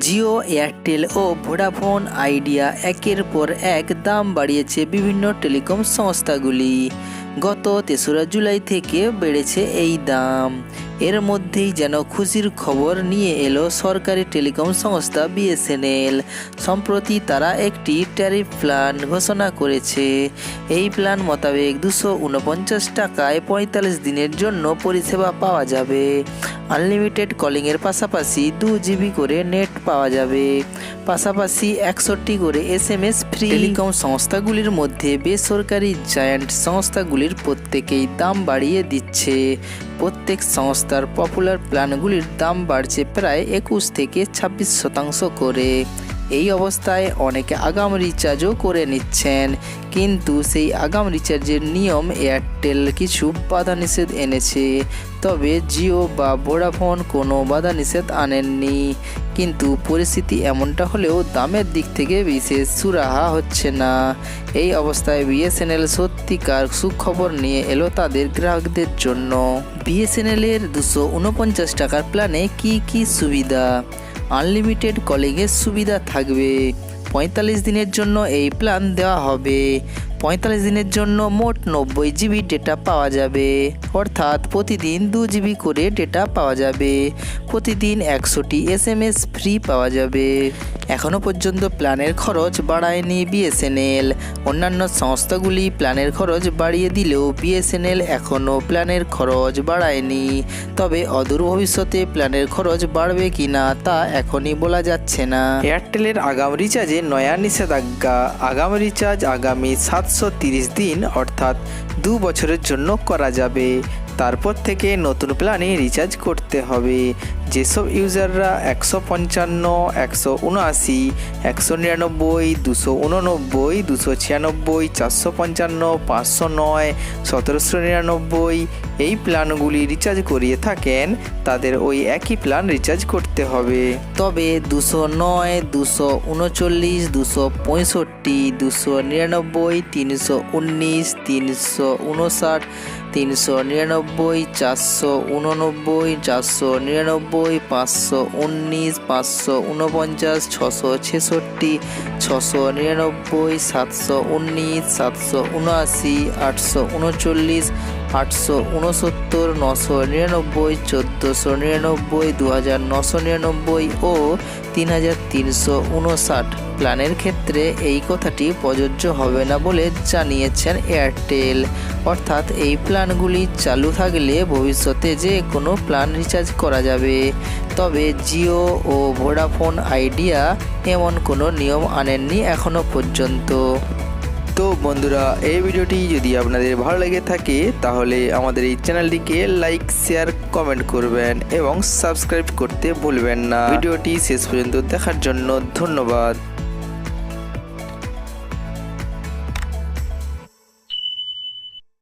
Jio, Airtel ও Vodafone Idea একের পর এক দাম বাড়িয়েছে বিভিন্ন টেলিকম সংস্থাগুলি। গত তেসরা জুলাই থেকে বেড়েছে এই দাম। এর মধ্যেই যেন খুশির খবর নিয়ে এলো সরকারি টেলিকম সংস্থা বিএসএনএল। সম্প্রতি তারা একটি ট্যারিফ প্ল্যান ঘোষণা করেছে। এই প্ল্যান মোতাবেক দুশো উনপঞ্চাশ টাকায় পঁয়তাল্লিশ দিনের জন্য পরিষেবা পাওয়া যাবে। আনলিমিটেড কলিংয়ের পাশাপাশি দু জিবি করে নেট পাওয়া যাবে। পাশাপাশি একষট্টি করে S M S free telecom সংস্থাগুলির মধ্যে বেসরকারি জায়ান্ট সংস্থাগুলির প্রত্যেকেই দাম বাড়িয়ে দিচ্ছে। প্রত্যেক সংস্থার পপুলার প্ল্যানগুলির দাম বাড়ছে প্রায় একুশ থেকে ছাব্বিশ শতাংশ করে। এই অবস্থায় অনেকে আগাম রিচার্জও করে নিচ্ছেন। কিন্তু সেই আগাম রিচার্জের নিয়ম এয়ারটেল কিছু বাধা নিষেধ এনেছে। তবে জিও বা ভোডাফোন কোনো বাধা নিষেধ আনেননি। কিন্তু পরিস্থিতি এমনটা হলেও দামের দিক থেকে বিশেষ সুরাহা হচ্ছে না। এই অবস্থায় বিএসএনএল সত্যিকার সুখবর নিয়ে এলো তাদের গ্রাহকদের জন্য। বিএসএনএল এর দুশো উনপঞ্চাশ টাকার প্ল্যানে কি কি সুবিধা? আনলিমিটেড কলিংয়ের সুবিধা থাকবে। পঁয়তাল্লিশ দিনের জন্য এই প্ল্যান দেওয়া হবে। পঁয়তাল্লিশ দিনের জন্য মোট নব্বই জিবি ডেটা পাওয়া যাবে। অর্থাৎ প্রতিদিন দু জিবি করে ডেটা পাওয়া যাবে। প্রতিদিন একশোটি এস ফ্রি পাওয়া যাবে। এখনও পর্যন্ত প্ল্যানের খরচ বাড়ায়নি বিএসএনএল। অন্যান্য সংস্থাগুলি প্ল্যানের খরচ বাড়িয়ে দিলেও বিএসএনএল এখনও প্ল্যানের খরচ বাড়ায়নি। তবে অদূর ভবিষ্যতে প্ল্যানের খরচ বাড়বে কি না তা এখনই বলা যাচ্ছে না। এয়ারটেলের আগাম রিচার্জে নয়া নিষেধাজ্ঞা। আগাম রিচার্জ আগামী সাতশো দিন, অর্থাৎ দু বছরের জন্য করা যাবে। তারপর থেকে নতুন প্ল্যানে রিচার্জ করতে হবে। যেসব ইউজাররা একশো পঞ্চান্ন, একশো উনআশি, একশো নিরানব্বই, দুশো উননব্বই, দুশো ছিয়ানব্বই, চারশো পঞ্চান্ন, পাঁচশো নয়, সতেরোশো নিরানব্বই এই প্ল্যানগুলি রিচার্জ করিয়ে থাকেন, তাদের ওই একই প্ল্যান রিচার্জ করতে হবে। তবে দুশো নয়, দুশো উনচল্লিশ, দুশো পঁয়ষট্টি, দুশো নিরানব্বই, তিনশো উনিশ, তিনশো উনষাট তিনশো নিরানব্বই, চারশো উননব্বই, চারশো নিরানব্বই, পাঁচশো উনিশ, পাঁচশো উনপঞ্চাশ, ছশো ছেষট্টি, ছশো নিরানব্বই, সাতশো উনিশ, সাতশো উনআশি, আটশো উনচল্লিশ আটশো উনসত্তর, নশো নিরানব্বই, চোদ্দোশো নিরানব্বই দু হাজার নশো নিরানব্বই ও তিন হাজার তিনশো উনষাট। প্ল্যানের ক্ষেত্রে এই কথাটি প্রযোজ্য হবে না বলে জানিয়েছেন এয়ারটেল। অর্থাৎ এই প্ল্যানগুলি চালু থাকলে ভবিষ্যতে যে কোনো প্ল্যান রিচার্জ করা যাবে। তবে জিও ও ভোডাফোন আইডিয়া এমন কোনো নিয়ম আনেননি এখনও পর্যন্ত। তো বন্ধুরা, এই ভিডিওটি যদি আপনাদের ভালো লেগে থাকে, তাহলে আমাদের এই চ্যানেলটিকে লাইক, শেয়ার, কমেন্ট করবেন এবং সাবস্ক্রাইব করতে ভুলবেন না। ভিডিওটি শেষ পর্যন্ত দেখার জন্য ধন্যবাদ।